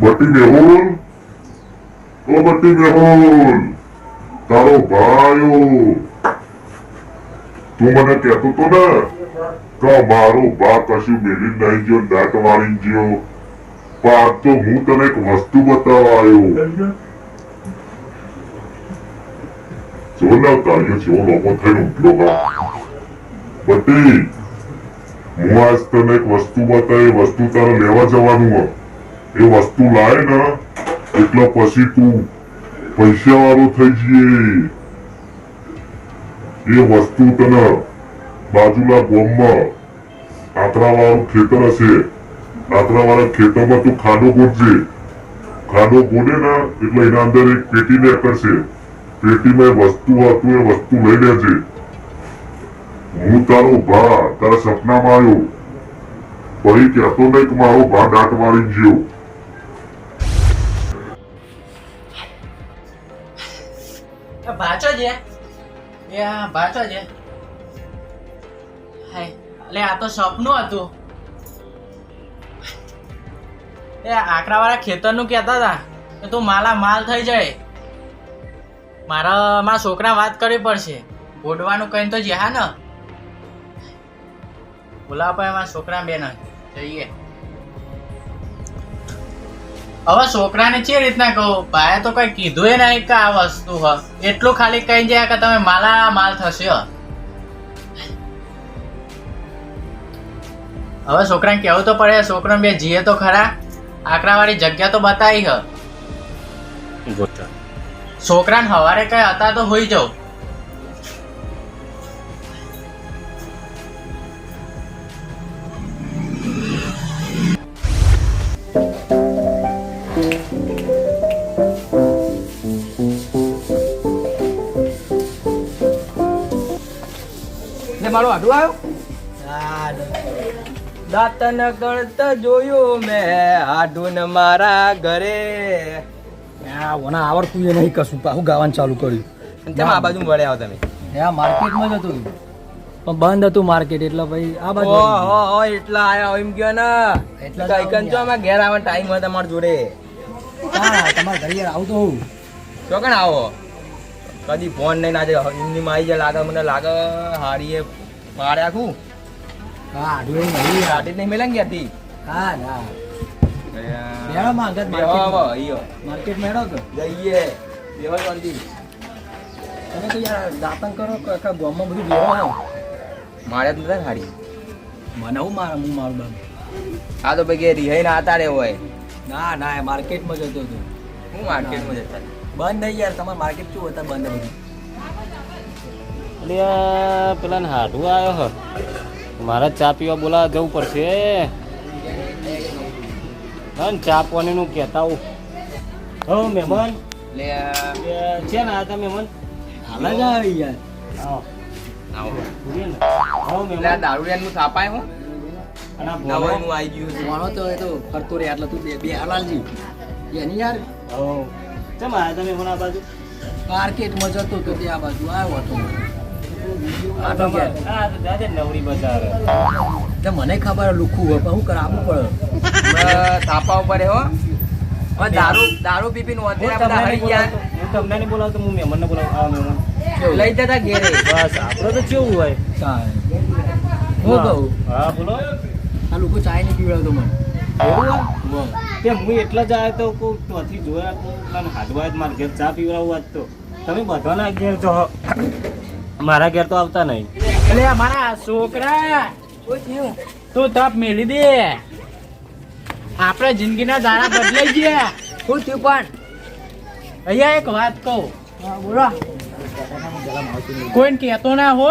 બટ્ટી મેહુલ ઓ બટ્ટી મેહુલ તારો ભાઈઓ તું મને કહેતો તો ને કે મારો બા કશું મેલી નહીં ગયો, દાંત વાળી ગયો. પણ તો હું તને એક વસ્તુ બતાવવા આવ્યો જોના કાર્ય છે લોકો થઈને ઉઠલો ગા બટ્ટી હું આજ તને એક વસ્તુ બતાવી, વસ્તુ તારે લેવા જવાનું હો એ વસ્તુ લાય ને, એટલે પછી તું પૈસા વાળો થઈ જઈએ. એ વસ્તુ તને બાજુના ગોમમાં આંતરા વાળું ખેતર હશે. આંતરા વાળા ખેતરમાં તું ખાડો ગોતજે ખાડો ગોડે ને, એટલે એના અંદર એક પેટી ને કરશે પેટીમાં વસ્તુ હતું, એ વસ્તુ લઈ લેજે. હું તારો ભા, તારા સપનામાં આવ્યો. પછી કહેતો નહીં કે મારો ભા દાંત મારી ગયો. આ છે. હાય આ તો સપનું હતું. એ આકરાવાળા ખેતરનું કહેતા હતા કે તું માલા માલ થઈ જાય. મારા મારા છોકરા વાત કરવી પડશે. ઓઢવાનું કઈ તો જ્યાં ને. બોલાવા પણ મારા છોકરા બેન. જઈએ. હવે છોકરાને જે રીતના કહું? ભાઈએ તો કઈ કીધું એ નહીં કે આ વસ્તુ હ. એટલું ખાલી કહી જાય કે તમે માલા માલ થશે. હવે છોકરાને કેવું તો પડે છોકરાને બે જીએ તો ખરા? આકરાવાળી જગ્યા તો બતાવી હ. છોકરાને હવારે કઈ હતા તો હોઈ જાવ આડું આવ્યો દાંતન ગણત જોયું મેં આડું મારા ઘરે. ઓના આવડતું એ નહીં કશું. પાછું ગાવાનું ચાલુ કર્યું. તેમ આ બાજુ વળ્યા આવો તમે? હા માર્કેટમાં જ હતું પણ બંધ હતું માર્કેટ એટલે ભાઈ આ બાજુ ઓ હો હો એટલા આયા એમ ગયો ને. એટલે કઈકન જ અમે ઘેર આવવાનો ટાઈમ હોય તમારા જોડે. હા, તમારા ઘરે આવતો હોઉં. ચોકણ આવો? કદી ફોન નહીં ના જાય હિન્દીમાં આવી જાય લાગે મને લાગે હારીએ મારે આખું? હા નહીં કાઢી નહીં મેળે ગયા હતી હા. ના મેળો માં આગળ બેહો આવો, માર્કેટમાં. અહીંયો. માર્કેટ મેળો તો જઈએ. બેવા શાંતિ. તમે તો યાર દાતન કરો આખા ગામમાં બધું બેવા આવો. મારે જ નથી હારી. મને હું મારા હું મારું બાબુ આ તો ભાઈ કે રિહાઈ ના આતારે હોય. ના ના એ માર્કેટમાં જતો હતો. હું માર્કેટમાં જતા બંધ નહીં યાર તમારે માર્કેટ શું હતા બંધ બધું. એટલે પેલા ને હાડું આવ્યો હ. મારે ચા પીવા બોલાવા જવું પડશે. હા ને ચા પાણીનું કહેતા હું હો મહેમાન. છે ને આ મહેમાન? હાલ. જ આવી યાર. હો. આ દારૂડિયાનું થાપાય હું. આ આવી ગયું. મારો તો એ તો કરતો રે એટલે તું બે બે હાલાલજી. એની યાર? હો. ચમ આવ્યા તમે મહેમાન આ બાજુ? માર્કેટમાં જતો તો ત્યાં બાજુ આવ્યો હતો. મને ખબર લુખું હોય પણ હું કરાવવું પડે બસ ઉપર હે હો દારૂ દારૂ પી પીને હું તમને નહીં બોલાવતો હું હું મહેમાનને બોલાવું લઈ જતા ઘેરે બસ આપડે તો કેવું હોય હું કહું હા બોલો આ લોકો ચાય નહીં પીવડાવતો મને. તે હું એટલા જ આવ્યો તો કોઈ ત્યાંથી જોયા કોઈ પેલા મારે મારા ઘેર ચા પીવડાવું આજ તો તમે બધાના ઘેર છો મારા ઘેર તો આવતા નહીં. એટલે અમારા છોકરા તું તપ મેલી દે. આપણે જિંદગીના દાણા બદલાઈ ગયા. શું થયું પણ. અહીંયા એક વાત કહું. બોલો. કોઈને કહેતો ના હો.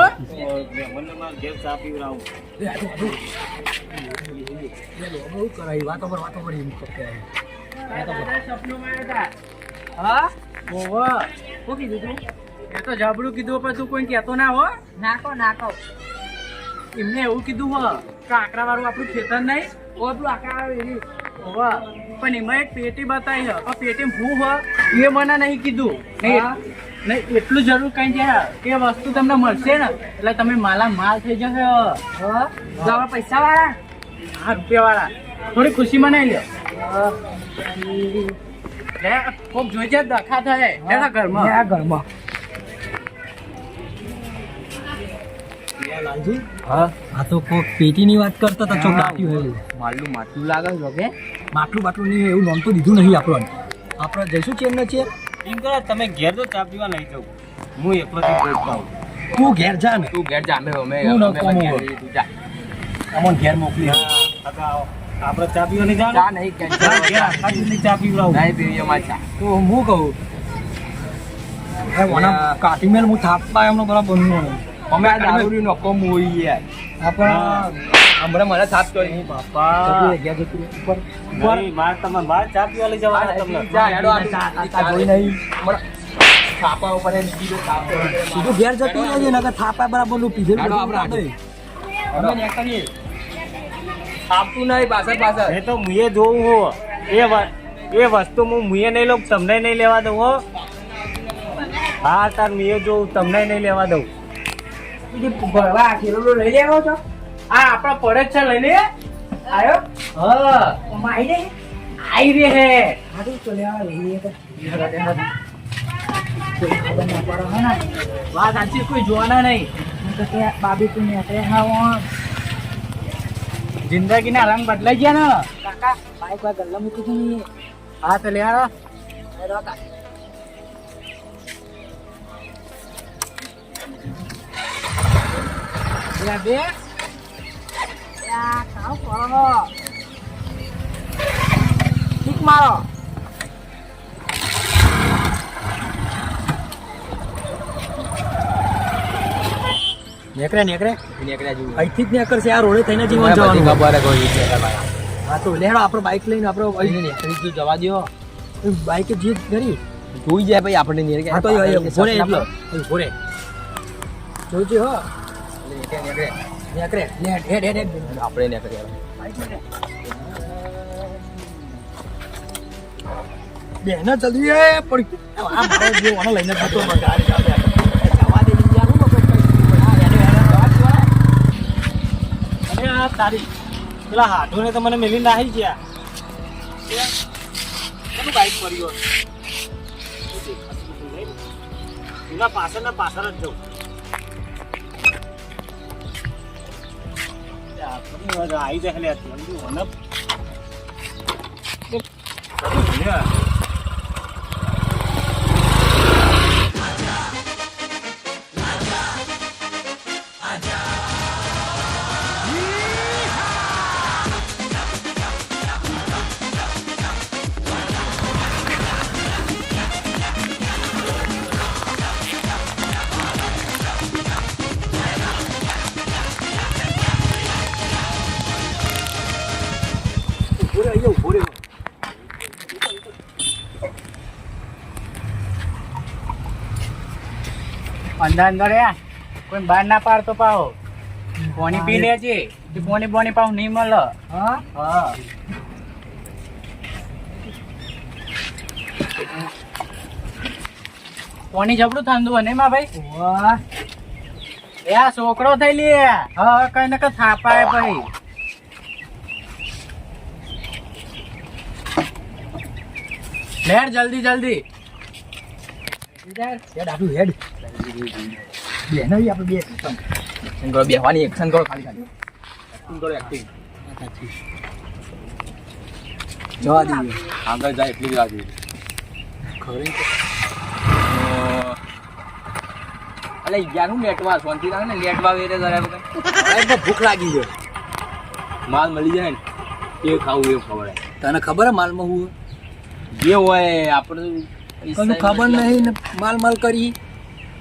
મારા વાતો પર વાતો પર. હા? ઓહો શું કીધું તું? એ તો જાબડું કીધું પણ તું કોઈ કહેતો ના હો. નાખો નાખો. એમને એવું કીધું હો કે આકરા વાળું આપણું ખેતર નહીં. ઓ પેલું આકરા એવી પણ એમાં એક પેટી બતાવી હે પણ પેટી હું હો એ મને નહીં કીધું. નહીં નહીં એટલું જરૂર કઈ છે. કે વસ્તુ તમને મળશે ને એટલે તમે માલા માલ થઈ જશે. પૈસા વાળા હા રૂપિયા વાળા થોડી ખુશી મનાઈ લ્યો. લે કોક જોઈ જાય દખા થાય. ઘરમાં. ઘરમાં. લાલજી? હા? આ તો કોક પેટીની વાત કરતા તો ચોક દાટ્યું હોય. માલું માટલું લાગે છે કે માટલું બાટલું નહીં એવું નામ તો દીધું નહીં આપણને. આપણે જઈશું ચેન ને એમ કરો તમે ઘેર તો ચા પીવા નહીં જાઉં હું એકલોથી જ જાઉં તું ઘેર જા ને. તું ઘેર જા અમે અમે તું ઘેર જા. અમોને મોકલી. હા, આપણે ચા પીવા નહીં દિવસની ચા પીવડાવું. નહીં પીવી અમારે ચા તો હું કહું? એ મેલ હું થાપવા એમનો બરાબર બનવું અમે આ દારૂની નોકો મોઈ યાર આપણે હમણાં મને સાફ કરી બાપા. ઘેર જતું ઉપર ઉપર. નહીં, મારે તમારે ચા પીવા લઈ જવાના તમને. હેડો આ જોઈ નહીં. ઉપર સીધું ઘેર જતું રહેજે નકર થાપા બરાબરનું પીધેલું હેડો આપણે. અમે કરીએ. છાપતું નહીં પાછળ પાછળ. એ તો મુએ જોવું હો. એ એ વસ્તુ હું મુએ નહીં લઉં તમને નહીં લેવા દઉં હો. હા તાર મુએ જોઉં તમને નહીં લેવા દઉં. ભરવા ખેલો લઈ લેવો છો? આ આપણા પડે છે લઈ લે આયો? હા. આઈ રે? આઈ રે હે. હારું તો લેવા લઈએ તો. વાત સાચી કોઈ જોવાના નહીં. બાબી તું નીકળે હા જિંદગી જિંદગીના રંગ બદલાઈ ગયા ને. કાકા બાઈક વા ગલ્લા મૂકી દીધી હા તો લે હાલો. લે બે કાવ કરો ઠીક મારો નેકરે નેકરે નીકળ્યા જેવું. અહીંથી જ નેકરશે આ રોડે થઈને જીવન જવાનું. ખબર હે કોઈ છે હા તો લેડો આપણો બાઈક લઈને આપણો અહીંને નીકળી ગયું જવા દ્યો. બાઈક જીત કરી. જોઈ જાય ભાઈ આપણે નીકળે. હા તો એ ઊભો રે સપના એટલો. ભોરે જોજો હો. નીકળે, નીકળે. આપણે નીકળીએ. બેન જલ્દી એ પડી આ મારો જે ઓનો લઈને થતો તારી પેલા હાથોને તો મને મેલી નાહી ગયા બાઈક હતું? એના પાછળના પાછળ જ જવું આવી જાય અંદર અંદર યા કોઈ બહાર ના પાડતો પાહો. પોણી પી લેજે તે પોણી પોણી પાહો? નહીં મળે. હા? હા. પાણી જબરું ઠંડુ હોયમાં ભાઈ? વાહ. એ છોકરો થઈ લે હા કઈ ને કઈ થાપાય ભાઈ. લેર જલ્દી જલ્દી. હેડ કરો બેહવાની જવા આગળ જાય એટલી જ વાત ખરે અલે યાર હું શાંતિ રાખ ને નેટવા વેરે જરા બાઈકમાં ભૂખ લાગી ગયો માલ મળી જાય ને એ ખાવું એવું ખબર તને ખબર માલ માલમાં હું જે હોય આપણે કશું ખબર નહીં ને માલ માલ કરી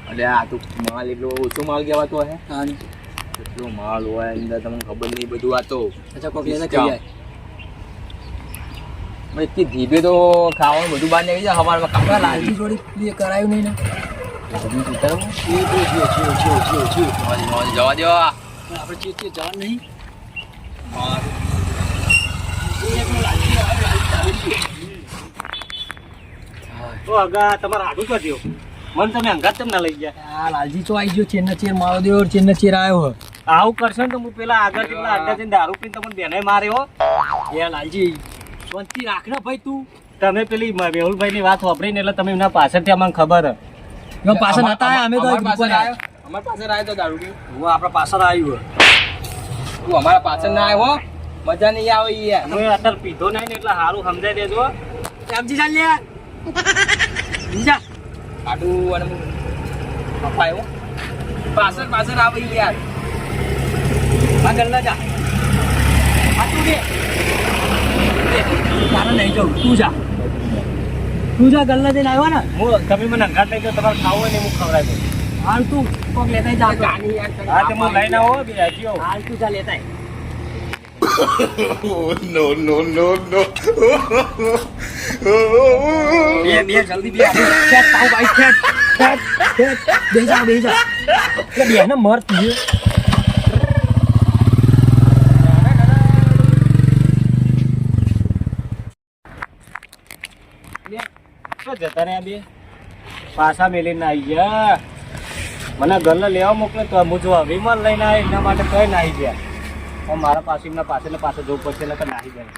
અલે આ તો માલ એટલો ઓછો માલ કહેવાતો હે એટલો માલ હોય અંદર તમને ખબર નહીં બધું આ તો અચ્છા કોક લેતા કહી જાય એટલી ધીબે તો ખાવાનું બધું બહાર નીકળી જાય હવારમાં કપડા લાલજી જોડી કરાયું નહીં ને જવા દેવા જવા આપણે ચીજ ચીજ જવાનું નહીં તો આગા તમારે આડું હાડું કાઢ્યો મને તમે અંગાત તમને લઈ ગયા. આ લાલજી તો આવી ગયો ચેન ચેર મારો દેવો ચેન ચેર આવ્યો હે. આવું કરશો ને તો હું પેલા આગળ પેલા અડ્ડા જઈને દારૂ પીને તમને બેને માર્યો એ લાલજી શાંતિ રાખ ને ભાઈ તું. તમે પેલી મેહુલભાઈની વાત વાપરીને એટલે તમે એમના પાછળથી અમને ખબર હે. પાછળ નતા આયા, અમે તો અમારા પાછળ આવ્યો પાછળ આવ્યો તો દારૂ હું આપણા પાછળ આવ્યું તું અમારા પાછળ ના આવ્યો મજા નહીં આવે યાર. હું અત્યારે પીધો નહીં ને એટલે સારું સમજાઈ દેજો સમજી ચાલ બીજા આટલું અને પપ્પા આવ્યો પાછળ પાછળ આવે યાર. આ ગલ્લા જા. આ તું દે. તારે નહીં જવું તું જા. તું જા ગલ્લા જઈને આવ્યો ને. હું તમે મને અંગાત લઈ ગયો તમારે ખાવું હોય ને હું ખવડાવી દઉં. હાલ તું કોક લેતા જા હા તે હું લઈને આવો બી હાલ તું જા લેતા આય. બે બે જલ્દી બે ખેંચ તાવ ભાઈ ખેંચ ખેંચ ખેંચ બે જા બે જા એટલે બે ને મર તું તો જતા રહ્યા બે પાછા મેલીને આવી ગયા મને ઘરને લેવા મોકલે તો હું જો વિમાન લઈને આવી એના માટે કઈ નાહી ગયા પણ મારા પાસે, એમના પાસે ને પાસે જવું પડશે એટલે નાહી જાય.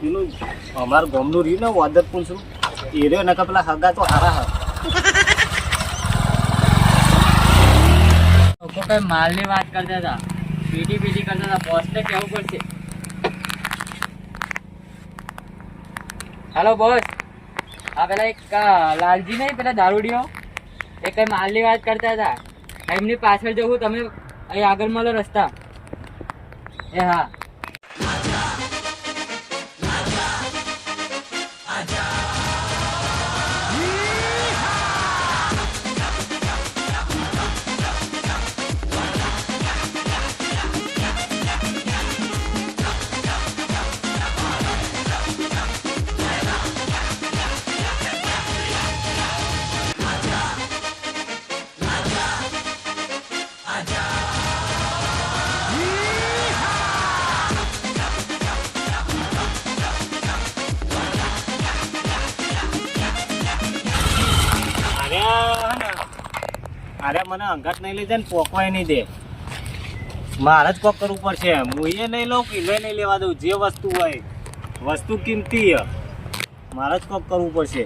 પેલું અમારા ગામનું રહ્યું ને વાદત પૂછું એ રહ્યો નકા પેલા હગા તો હારા હા લોકો કઈ માલની વાત કરતા હતા. પીટી પીટી કરતા હતા. બોસને કહેવું પડશે? હાલો બોસ આ પેલા એક લાલજી નહીં, પેલા દારૂડિયો? એ કઈ માલની વાત કરતા હતા. એમની પાછળ જવું, તમે અહીં આગળ મળો રસ્તા. એ હા. અરે મને અંગાત નહીં લઈ જાય ને પોકવાય નહીં દે. મારે જ કોક કરવું પડશે. હું એ નહીં લઉં કે લે નહીં લેવા દઉં, જે વસ્તુ હોય. વસ્તુ કિંમતી મારે જ કોક કરવું પડશે.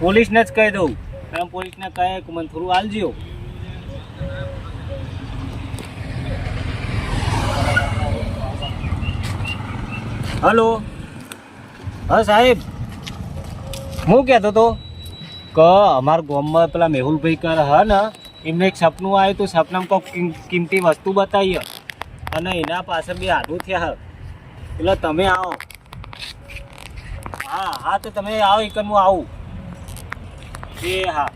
પોલીસને જ કહી દઉં. એમ પોલીસને કહે કે મને થોડું આલજો. હલો. હા, સાહેબ. હું કહેતો તો? કે, અમારા ગામમાં પેલા મેહુલભાઈ કર હ ને, એમને એક સપનું આવ્યું તો સપનામાં કોઈ કિમ- કિંમતી વસ્તુ બતાવી અને એના પાસે બે આધું થયા. એટલે તમે આવો. હા હા, તો તમે આવો એક હું આવું. એ, હા.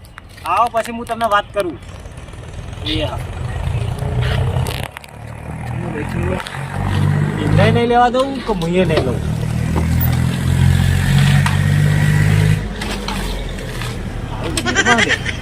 આવો પછી હું તમને વાત કરું. એ, હા. નહીં લેવા દઉં કે હું નહીં લઉં? આવું બધું ના દે.